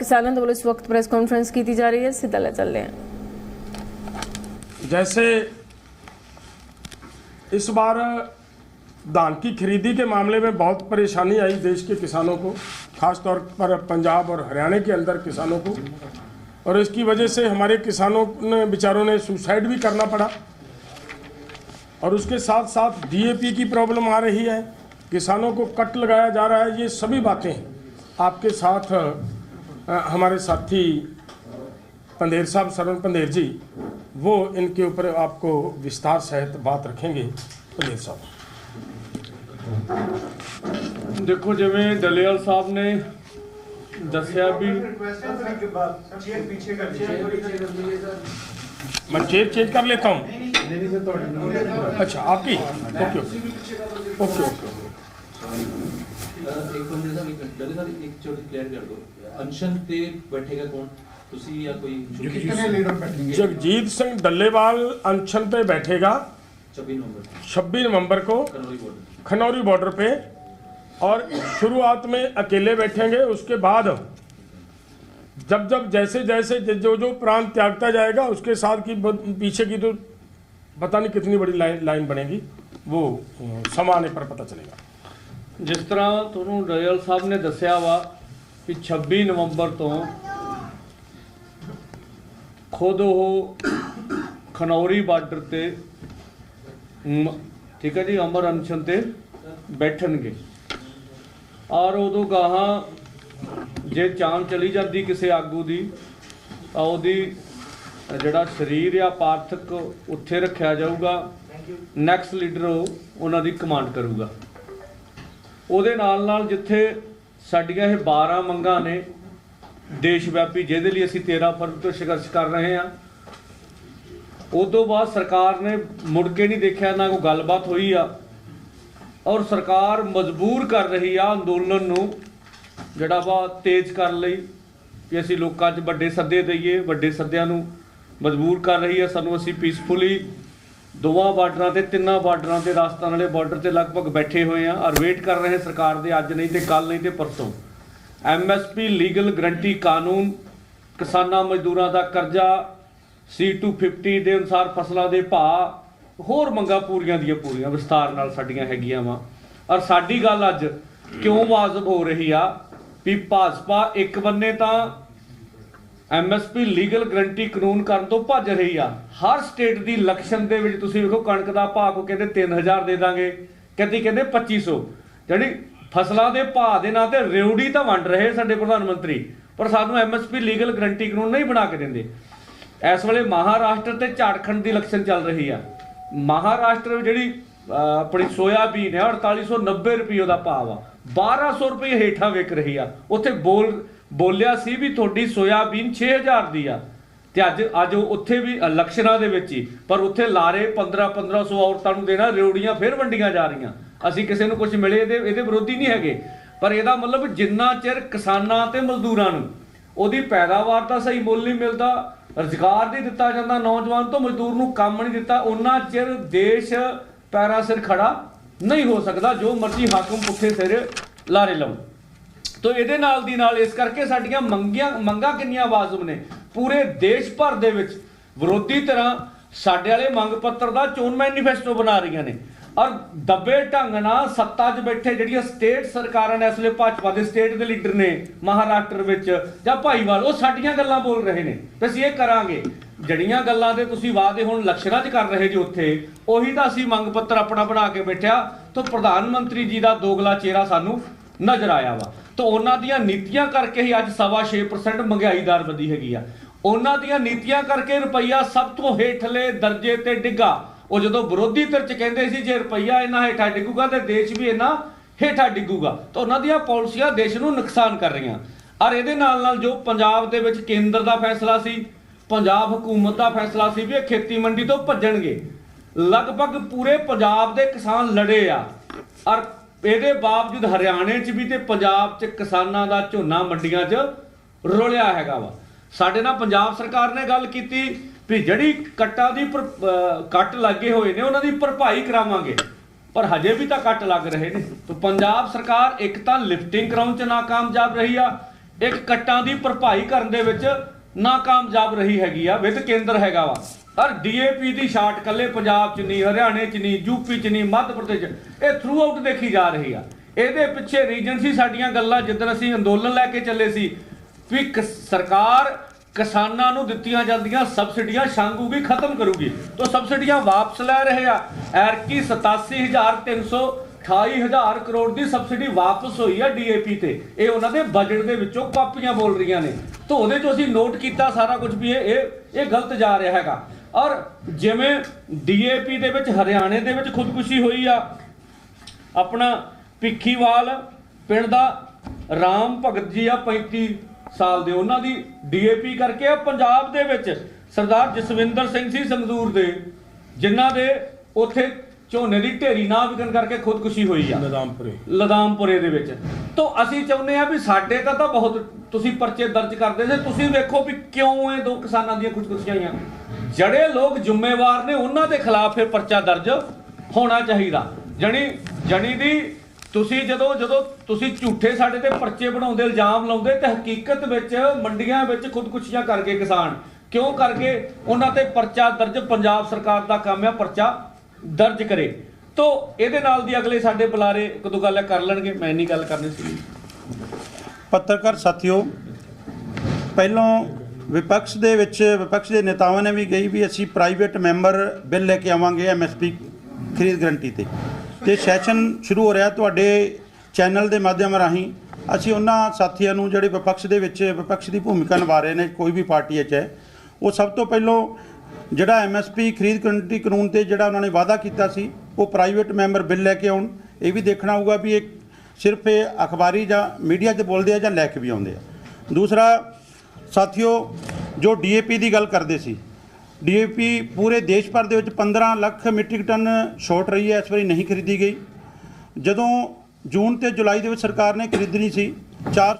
किसान आंदोलन इस वक्त प्रेस कॉन्फ्रेंस की जा रही है सीधा ले चल रहे हैं। जैसे इस बार धान की खरीदी के मामले में बहुत परेशानी आई देश के किसानों को खास तौर पर पंजाब और हरियाणा के अंदर किसानों को, और इसकी वजह से हमारे किसानों ने, बेचारों ने सुसाइड भी करना पड़ा, और उसके साथ साथ डीएपी की प्रॉब्लम आ रही है, किसानों को कट लगाया जा रहा है, ये सभी बातें आपके साथ हमारे साथी पंदेर साहब सरवण पंदेर जी वो इनके ऊपर आपको विस्तार सहित बात रखेंगे। पंदेर साहब। देखो जिमें दलियाल साहब ने दसिया भी। मैं चेयर चेंज कर लेता हूँ। अच्छा आपकी? Okay. Okay okay okay. ਇੱਕ ਬੰਦੇ ਦਾ ਇੱਕ ਡਲੇ ਦਾ ਇੱਕ ਚੋਟ ਕਲੀਅਰ ਕਰ ਦੋ ਅਨਸ਼ਨ ਤੇ ਬੈਠੇਗਾ ਕੌਣ ਤੁਸੀਂ ਜਾਂ ਕੋਈ कितने लीडर बैठेंगे जगजीत सिंह डल्लेवाल अनशन पे बैठेगा 26 नंबर 26 नवंबर को कनौरी बॉर्डर खनौरी बॉर्डर पे और शुरुआत में अकेले बैठेंगे उसके बाद जब जब जैसे जैसे जो जो प्रांत त्यागता जाएगा उसके साथ की ब- पीछे की तो पता नहीं कितनी बड़ी लाइन लाइन बनेगी वो अ, समय आने पर पता चलेगा ਜਿਸ ਤਰ੍ਹਾਂ ਤੁਹਾਨੂੰ ਡਲੇਵਾਲ ਸਾਹਿਬ ਨੇ ਦੱਸਿਆ ਵਾ ਕਿ 26 ਨਵੰਬਰ ਤੋਂ ਖੁਦ ਉਹ ਖਨੌਰੀ ਬਾਰਡਰ ਤੇ ਠੀਕ ਹੈ ਜੀ ਅਮਰ ਅਨਸ਼ਨ ਤੇ ਬੈਠਣਗੇ। ਔਰ ਉਦੋਂ ਗਾਹਾਂ ਜੇ ਚਾਂ ਚਲੀ ਜਾਂਦੀ ਕਿਸੇ ਆਗੂ ਦੀ ਤਾਂ ਉਹਦੀ ਜਿਹੜਾ ਸਰੀਰ ਆ ਪਾਰਥਕ ਉੱਥੇ ਰੱਖਿਆ ਜਾਊਗਾ। ਨੈਕਸਟ ਲੀਡਰ ਉਹ ਉਹਨਾਂ ਦੀ ਕਮਾਂਡ ਕਰੂਗਾ। ਉਹਦੇ ਨਾਲ ਨਾਲ ਜਿੱਥੇ ਸਾਡੀਆਂ ਇਹ 12 ਮੰਗਾਂ ਨੇ ਦੇਸ਼ ਵਿਆਪੀ, ਜਿਹਦੇ ਲਈ ਅਸੀਂ 13 ਫਰਵਰੀ ਤੋਂ ਸੰਘਰਸ਼ ਕਰ ਰਹੇ ਹਾਂ। ਉਦੋਂ ਬਾਅਦ ਸਰਕਾਰ ਨੇ ਮੁੜ ਕੇ ਨਹੀਂ ਦੇਖਿਆ ਨਾ ਕੋਈ ਗੱਲਬਾਤ ਹੋਈ ਆ। ਔਰ ਸਰਕਾਰ ਮਜਬੂਰ ਕਰ ਰਹੀ ਆ ਅੰਦੋਲਨ ਨੂੰ, ਜਿਹੜਾ ਵਾ ਤੇਜ਼ ਕਰਨ ਲਈ ਕਿ ਅਸੀਂ ਲੋਕਾਂ 'ਚ ਵੱਡੇ ਸੱਦੇ ਦਈਏ, ਵੱਡੇ ਸੱਦਿਆਂ ਨੂੰ ਮਜਬੂਰ ਕਰ ਰਹੀ ਆ। ਸਾਨੂੰ ਅਸੀਂ ਪੀਸਫੁਲੀ ਦੋਵਾਂ ਬਾਰਡਰਾਂ ਤੇ, ਤਿੰਨਾਂ ਬਾਰਡਰਾਂ ਤੇ, ਰਾਜਸਥਾਨ ਵਾਲੇ ਬਾਰਡਰ ਤੇ ਲਗਭਗ ਬੈਠੇ ਹੋਏ ਆ ਔਰ ਵੇਟ ਕਰ ਰਹੇ ਸਰਕਾਰ ਦੇ ਅੱਜ ਨਹੀਂ ਤੇ ਕੱਲ ਨਹੀਂ ਤੇ ਪਰਸੋਂ। ਐਮਐਸਪੀ ਲੀਗਲ ਗਰੰਟੀ ਕਾਨੂੰਨ ਕਿਸਾਨਾਂ ਮਜ਼ਦੂਰਾਂ ਦਾ ਕਰਜ਼ਾ C250 ਦੇ ਅਨੁਸਾਰ ਫਸਲਾਂ ਦੇ ਭਾਅ, ਹੋਰ ਮੰਗਾਂ ਪੂਰੀਆਂ ਦੀਆਂ ਪੂਰੀਆਂ ਵਿਸਤਾਰ ਨਾਲ ਸਾਡੀਆਂ ਹੈਗੀਆਂ ਵਾ। ਔਰ ਸਾਡੀ ਗੱਲ ਅੱਜ ਕਿਉਂ ਵਾਜਬ ਹੋ ਰਹੀ ਆ? ਵੀ ਭਾਜਪਾ ਇੱਕ ਬੰਨੇ ਤਾਂ ਐਮਐਸਪੀ ਲੀਗਲ ਗਰੰਟੀ ਕਾਨੂੰਨ ਕਰਨ ਤੋਂ ਭੱਜ ਰਹੀ ਆ। ਹਰ ਸਟੇਟ ਦੀ ਇਲੈਕਸ਼ਨ ਦੇ ਵਿੱਚ ਤੁਸੀਂ ਵੇਖੋ, ਕਣਕ ਦਾ ਭਾਅ ਕੋ ਕਹਿੰਦੇ 3000 ਦੇ ਦਾਂਗੇ ਕਦੀ ਕਹਿੰਦੇ 2500 ਜਿਹੜੀ ਫਸਲਾਂ ਦੇ ਭਾਅ ਦੇ ਨਾਂ ਤੇ ਰਿਉੜੀ ਤਾਂ ਵੰਡ ਰਹੇ ਸਾਡੇ ਪ੍ਰਧਾਨ ਮੰਤਰੀ, ਪਰ ਸਾਨੂੰ ਐਮਐਸਪੀ ਲੀਗਲ ਗਰੰਟੀ ਕਾਨੂੰਨ ਨਹੀਂ ਬਣਾ ਕੇ ਦਿੰਦੇ। ਇਸ ਵੇਲੇ ਮਹਾਰਾਸ਼ਟਰ ਤੇ ਝਾਰਖੰਡ ਦੀ ਇਲੈਕਸ਼ਨ ਚੱਲ ਰਹੀ ਆ। ਮਹਾਰਾਸ਼ਟਰ ਜਿਹੜੀ ਆਪਣੀ ਸੋਇਆਬੀਨ ਹੈ 4890 ਰੁਪਏ ਦਾ ਭਾਅ ਆ 1200 ਰੁਪਏ ਹੇਠਾਂ ਵਿਕ ਰਹੀ ਆ। ਉੱਥੇ ਬੋਲ ਬੋਲਿਆ ਸੀ ਵੀ ਤੁਹਾਡੀ ਸੋਇਆਬੀਨ 6000 ਦੀ ਆ। ਤੇ ਅੱਜ ਅੱਜ ਉਹ ਉੱਥੇ ਵੀ ਇਲੈਕਸ਼ਨਾਂ ਦੇ ਵਿੱਚ ਹੀ। ਪਰ ਉੱਥੇ ਲਾਰੇ 15 1500 ਔਰਤਾਂ ਨੂੰ ਦੇਣਾ ਰਿਉੜੀਆਂ ਫਿਰ ਵੰਡੀਆਂ ਜਾ ਰਹੀਆਂ। ਅਸੀਂ ਕਿਸੇ ਨੂੰ ਕੁਝ ਮਿਲੇ, ਇਹਦੇ ਇਹਦੇ ਵਿਰੋਧੀ ਨਹੀਂ ਹੈਗੇ। ਪਰ ਇਹਦਾ ਮਤਲਬ ਜਿੰਨਾ ਚਿਰ ਕਿਸਾਨਾਂ ਤੇ ਮਜ਼ਦੂਰਾਂ ਨੂੰ ਉਹਦੀ ਪੈਦਾਵਾਰ ਦਾ ਸਹੀ ਮੁੱਲ ਨਹੀਂ ਮਿਲਦਾ, ਰੁਜ਼ਗਾਰ ਨਹੀਂ ਦਿੱਤਾ ਜਾਂਦਾ, ਨੌਜਵਾਨ ਤੋਂ ਮਜ਼ਦੂਰ ਨੂੰ ਕੰਮ ਨਹੀਂ ਦਿੱਤਾ, ਉਹਨਾਂ ਚਿਰ ਦੇਸ਼ ਪੈਰਾਂ ਸਿਰ ਖੜਾ ਨਹੀਂ ਹੋ ਸਕਦਾ, ਜੋ ਮਰਜ਼ੀ ਹਾਕਮ ਪੁੱਠੇ ਸਿਰ ਲਾਰੇ ਲਾਉਣ। ਤੋ ਇਹਦੇ ਨਾਲ ਦੀ ਨਾਲ ਇਸ ਕਰਕੇ ਸਾਡੀਆਂ ਮੰਗੀਆਂ ਮੰਗਾਂ ਕਿੰਨੀਆਂ ਵਾਜਬ ਨੇ। ਪੂਰੇ ਦੇਸ਼ ਭਰ ਦੇ ਵਿੱਚ ਵਿਰੋਧੀ ਤਰ੍ਹਾਂ ਸਾਡੇ ਵਾਲੇ ਮੰਗ ਪੱਤਰ ਦਾ ਚੋਣ ਮੈਨੀਫੈਸਟੋ ਬਣਾ ਰਹੀਆਂ ਨੇ। ਔਰ ਦੱਬੇ ਢੰਗ ਨਾਲ ਸੱਤਾ 'ਚ ਬੈਠੇ ਜਿਹੜੀਆਂ ਸਟੇਟ ਸਰਕਾਰਾਂ ਨੇ, ਇਸ ਵੇਲੇ ਭਾਜਪਾ ਦੇ ਸਟੇਟ ਦੇ ਲੀਡਰ ਨੇ ਮਹਾਰਾਸ਼ਟਰ ਵਿੱਚ ਜਾਂ ਭਾਈਵਾਲ, ਉਹ ਸਾਡੀਆਂ ਗੱਲਾਂ ਬੋਲ ਰਹੇ ਨੇ। ਤੇ ਅਸੀਂ ਇਹ ਕਰਾਂਗੇ। ਜੜੀਆਂ ਗੱਲਾਂ ਦੇ ਤੁਸੀਂ ਵਾਅਦੇ ਹੁਣ ਲਕਸ਼ਰਾਂ 'ਚ ਕਰ ਰਹੇ ਜੀ ਉੱਥੇ, ਉਹੀ ਤਾਂ ਅਸੀਂ ਮੰਗ ਪੱਤਰ ਆਪਣਾ ਬਣਾ ਕੇ ਬੈਠਿਆ। ਤਾਂ ਪ੍ਰਧਾਨ ਮੰਤਰੀ ਜੀ ਦਾ ਦੋਗਲਾ ਚਿਹਰਾ ਸਾਨੂੰ ਨਜ਼ਰ ਆਇਆ ਵਾ। ਤਾਂ ਉਹਨਾਂ ਦੀਆਂ ਨੀਤੀਆਂ ਕਰਕੇ ਹੀ ਅੱਜ ਸਵਾ 6% ਮਹਿੰਗਾਈ ਦਰ ਵਧੀ ਹੈਗੀ ਆ। ਉਹਨਾਂ ਦੀਆਂ ਨੀਤੀਆਂ ਕਰਕੇ ਰੁਪਈਆ ਸਭ ਤੋਂ ਹੇਠਲੇ ਦਰਜੇ ਤੇ ਡਿੱਗਾ। ਉਹ ਜਦੋਂ ਵਿਰੋਧੀ ਧਿਰ ਚ ਕਹਿੰਦੇ ਸੀ, ਜੇ ਰੁਪਈਆ ਇਹਨਾਂ ਹੇਠਾਂ ਡਿੱਗੂਗਾ ਤੇ ਦੇਸ਼ ਵੀ ਇਹਨਾਂ ਹੇਠਾਂ ਡਿੱਗੂਗਾ, ਤਾਂ ਉਹਨਾਂ ਦੀਆਂ ਪਾਲਿਸੀਆਂ ਦੇਸ਼ ਨੂੰ ਨੁਕਸਾਨ ਕਰ ਰਹੀਆਂ। ਔਰ ਇਹਦੇ ਨਾਲ ਨਾਲ ਜੋ ਪੰਜਾਬ ਦੇ ਵਿੱਚ ਕੇਂਦਰ ਦਾ ਫੈਸਲਾ ਸੀ, ਪੰਜਾਬ ਹਕੂਮਤ ਦਾ ਫੈਸਲਾ ਸੀ ਵੀ ਇਹ ਖੇਤੀ ਮੰਡੀ ਤੋਂ ਭੱਜਣਗੇ। ਲਗਭਗ ਪੂਰੇ ਪੰਜਾਬ ਦੇ ਕਿਸਾਨ ਲੜੇ ਆ। ਔਰ ਇਹਦੇ ਬਾਵਜੂਦ ਹਰਿਆਣੇ 'ਚ ਵੀ ਤੇ ਪੰਜਾਬ 'ਚ ਕਿਸਾਨਾਂ ਦਾ ਝੋਨਾ ਮੰਡੀਆਂ 'ਚ ਰੋਲਿਆ ਹੈਗਾ ਵਾ। ਸਾਡੇ ਨਾਲ ਪੰਜਾਬ ਸਰਕਾਰ ਨੇ ਗੱਲ ਕੀਤੀ ਵੀ ਜਿਹੜੀ ਕੱਟਾਂ ਦੀ ਭਰ- ਕੱਟ ਲੱਗੇ ਹੋਏ ਨੇ, ਉਹਨਾਂ ਦੀ ਭਰਪਾਈ ਕਰਾਵਾਂਗੇ। ਪਰ ਹਜੇ ਵੀ ਤਾਂ ਕੱਟ ਲੱਗ ਰਹੇ ਨੇ। ਤਾਂ ਪੰਜਾਬ ਸਰਕਾਰ ਇੱਕ ਤਾਂ ਲਿਫਟਿੰਗ ਕਰਾਉਣ 'ਚ ਨਾਕਾਮਯਾਬ ਰਹੀ ਆ, ਇੱਕ ਕੱਟਾਂ ਦੀ ਭਰਪਾਈ ਕਰਨ ਦੇ ਵਿੱਚ ਨਾਕਾਮਯਾਬ ਰਹੀ ਹੈਗੀ ਆ ਵਿਦ ਕੇਂਦਰ ਹੈਗਾ ਵਾ। ਪਰ ਡੀਏਪੀ ਦੀ ਸ਼ਾਟ ਕੱਲੇ ਪੰਜਾਬ 'ਚ ਨਹੀਂ, ਹਰਿਆਣੇ 'ਚ ਨਹੀਂ ਯੂਪੀ 'ਚ ਨਹੀਂ, ਮੱਧ ਪ੍ਰਦੇਸ਼ 'ਚ ਇਹ ਥਰੂ ਆਊਟ ਦੇਖੀ ਜਾ ਰਹੀ ਆ। ਇਹਦੇ ਪਿੱਛੇ ਰੀਜਨ ਸੀ ਸਾਡੀਆਂ ਗੱਲਾਂ, ਜਿੱਦਣ ਅਸੀਂ ਅੰਦੋਲਨ ਲੈ ਕੇ ਚੱਲੇ ਸੀ, ਵੀ ਕਿਸ- ਸਰਕਾਰ ਕਿਸਾਨਾਂ ਨੂੰ ਦਿੱਤੀਆਂ ਜਾਂਦੀਆਂ ਸਬਸਿਡੀਆਂ ਛਾਂਗੂਗੀ ਖਤਮ ਕਰੂਗੀ। ਤੋਂ ਸਬਸਿਡੀਆਂ ਵਾਪਸ ਲੈ ਰਹੇ ਆ। ਐਰਕੀ 87328 ਕਰੋੜ ਦੀ ਸਬਸਿਡੀ ਵਾਪਸ ਹੋਈ ਆ ਡੀਏਪੀ ਤੇ। ਇਹ ਉਹਨਾਂ ਦੇ ਬਜਟ ਦੇ ਵਿੱਚੋਂ ਕਾਪੀਆਂ ਬੋਲ ਰਹੀਆਂ ਨੇ। ਤੋਂ ਉਹਦੇ ਚੋਂ ਅਸੀਂ ਨੋਟ ਕੀਤਾ ਸਾਰਾ ਕੁਝ ਵੀ ਇਹ ਇਹ ਗਲਤ ਜਾ ਰਿਹਾ ਹੈਗਾ। ਔਰ ਜਿਵੇਂ ਡੀਏਪੀ ਦੇ ਵਿੱਚ ਹਰਿਆਣੇ ਦੇ ਵਿੱਚ ਖੁਦਕੁਸ਼ੀ ਹੋਈ ਆ ਆਪਣਾ ਪਿੱਖੀਵਾਲ ਪਿੰਡ ਦਾ ਰਾਮ ਭਗਤ ਜੀ ਆ 35 ਸਾਲ ਦੇ ਉਹਨਾਂ ਦੀ ਡੀਏਪੀ ਕਰਕੇ ਆ ਪੰਜਾਬ ਦੇ ਵਿੱਚ। ਸਰਦਾਰ ਜਸਵਿੰਦਰ ਸਿੰਘ ਸੀ ਸੰਗਦੂਰ ਦੇ ਜਿਨ੍ਹਾਂ ਦੇ ਉੱਥੇ ਝੋਨੇ ਦੀ ਢੇਰੀ ਨਾ ਵਿਕਣ ਕਰਕੇ ਖੁਦਕੁਸ਼ੀ ਹੋਈ ਆ। ਲਦਾਮਪੁਰੇ। ਲਦਾਮਪੁਰੇ ਦੇ ਵਿੱਚ। ਤੋਂ ਅਸੀਂ ਚਾਹੁੰਦੇ ਆ ਵੀ ਸਾਡੇ ਤਾਂ ਤਾਂ ਬਹੁਤ ਤੁਸੀਂ ਪਰਚੇ ਦਰਜ ਕਰਦੇ ਸੀ ਤੁਸੀਂ ਵੇਖੋ ਵੀ ਕਿਉਂ ਇਹ ਦੋ ਕਿਸਾਨਾਂ ਦੀਆਂ ਖੁਦਕੁਸ਼ੀਆਂ ਆਈਆਂ। ਜਿਹੜੇ ਲੋਕ ਜ਼ਿੰਮੇਵਾਰ ਨੇ, ਉਹਨਾਂ ਦੇ ਖਿਲਾਫ ਫਿਰ ਪਰਚਾ ਦਰਜ ਹੋਣਾ ਚਾਹੀਦਾ। ਜਣੀ ਜਣੀ ਦੀ ਤੁਸੀਂ ਜਦੋਂ ਜਦੋਂ ਤੁਸੀਂ ਝੂਠੇ ਸਾਡੇ ਤੇ ਪਰਚੇ ਬਣਾਉਂਦੇ, ਇਲਜ਼ਾਮ ਲਾਉਂਦੇ, ਤੇ ਹਕੀਕਤ ਵਿੱਚ ਮੰਡੀਆਂ ਵਿੱਚ ਖੁਦਕੁਸ਼ੀਆਂ ਕਰਕੇ ਕਿਸਾਨ, ਕਿਉਂ ਕਰਕੇ ਉਹਨਾਂ ਤੇ ਪਰਚਾ ਦਰਜ, ਪੰਜਾਬ ਸਰਕਾਰ ਦਾ ਕੰਮ ਹੈ ਪਰਚਾ ਦਰਜ ਕਰੇ। ਤੋਂ ਇਹਦੇ ਨਾਲ ਦੀ ਅਗਲੇ ਸਾਡੇ ਬੁਲਾਰੇ ਇੱਕ ਦੋ ਗੱਲ ਕਰ ਲੈਣਗੇ, ਮੈਂ ਨਹੀਂ ਗੱਲ ਕਰਨੀ ਸੀ। ਪੱਤਰਕਾਰ ਸਾਥੀਓ, ਪਹਿਲੋਂ ਵਿਪਕਸ਼ ਦੇ ਵਿੱਚ, ਵਿਪਕਸ਼ ਦੇ ਨੇਤਾਵਾਂ ਨੇ ਵੀ ਗਈ ਵੀ ਅਸੀਂ ਪ੍ਰਾਈਵੇਟ ਮੈਂਬਰ ਬਿੱਲ ਲੈ ਕੇ ਆਵਾਂਗੇ ਐਮਐਸਪੀ ਖਰੀਦ ਗਰੰਟੀ ਤੇ। ਤੇ ਸੈਸ਼ਨ ਸ਼ੁਰੂ ਹੋ ਰਿਹਾ ਤੁਹਾਡੇ ਚੈਨਲ ਦੇ ਮਾਧਿਅਮ ਰਾਹੀਂ। ਅਸੀਂ ਉਹਨਾਂ ਸਾਥੀਆਂ ਨੂੰ ਜਿਹੜੇ ਵਿਪਕਸ਼ ਦੇ ਵਿੱਚ, ਵਿਪਕਸ਼ ਦੀ ਭੂਮਿਕਾ ਨਿਭਾ ਰਹੇ ਨੇ, ਕੋਈ ਵੀ ਪਾਰਟੀ 'ਚ ਹੈ, ਉਹ ਸਭ ਤੋਂ ਪਹਿਲਾਂ ਜਿਹੜਾ ਐਮਐਸਪੀ ਖਰੀਦ ਗਰੰਟੀ ਕਾਨੂੰਨ ਤੇ ਜਿਹੜਾ ਉਹਨਾਂ ਨੇ ਵਾਅਦਾ ਕੀਤਾ ਸੀ, ਉਹ ਪ੍ਰਾਈਵੇਟ ਮੈਂਬਰ ਬਿੱਲ ਲੈ ਕੇ ਆਉਣ। ਇਹ ਵੀ ਦੇਖਣਾ ਹੋਊਗਾ ਵੀ ਇਹ ਸਿਰਫ ਇਹ ਅਖਬਾਰੀ ਜਾਂ ਮੀਡੀਆ 'ਤੇ ਬੋਲਦੇ ਆ ਜਾਂ ਲੈ ਕੇ ਵੀ ਆਉਂਦੇ ਆ। ਦੂਸਰਾ ਸਾਥੀਓ, ਜੋ ਡੀਏਪੀ ਦੀ ਗੱਲ ਕਰਦੇ ਸੀ, ਡੀਏਪੀ ਪੂਰੇ ਦੇਸ਼ ਭਰ ਦੇ ਵਿੱਚ 15 ਲੱਖ ਮੀਟ੍ਰਿਕ ਟਨ ਛੋਟ ਰਹੀ ਹੈ, ਇਸ ਵਾਰੀ ਨਹੀਂ ਖਰੀਦੀ ਗਈ। ਜਦੋਂ ਜੂਨ ਤੇ ਜੁਲਾਈ ਦੇ ਵਿੱਚ ਸਰਕਾਰ ਨੇ ਖਰੀਦਣੀ ਸੀ, ਚਾਰ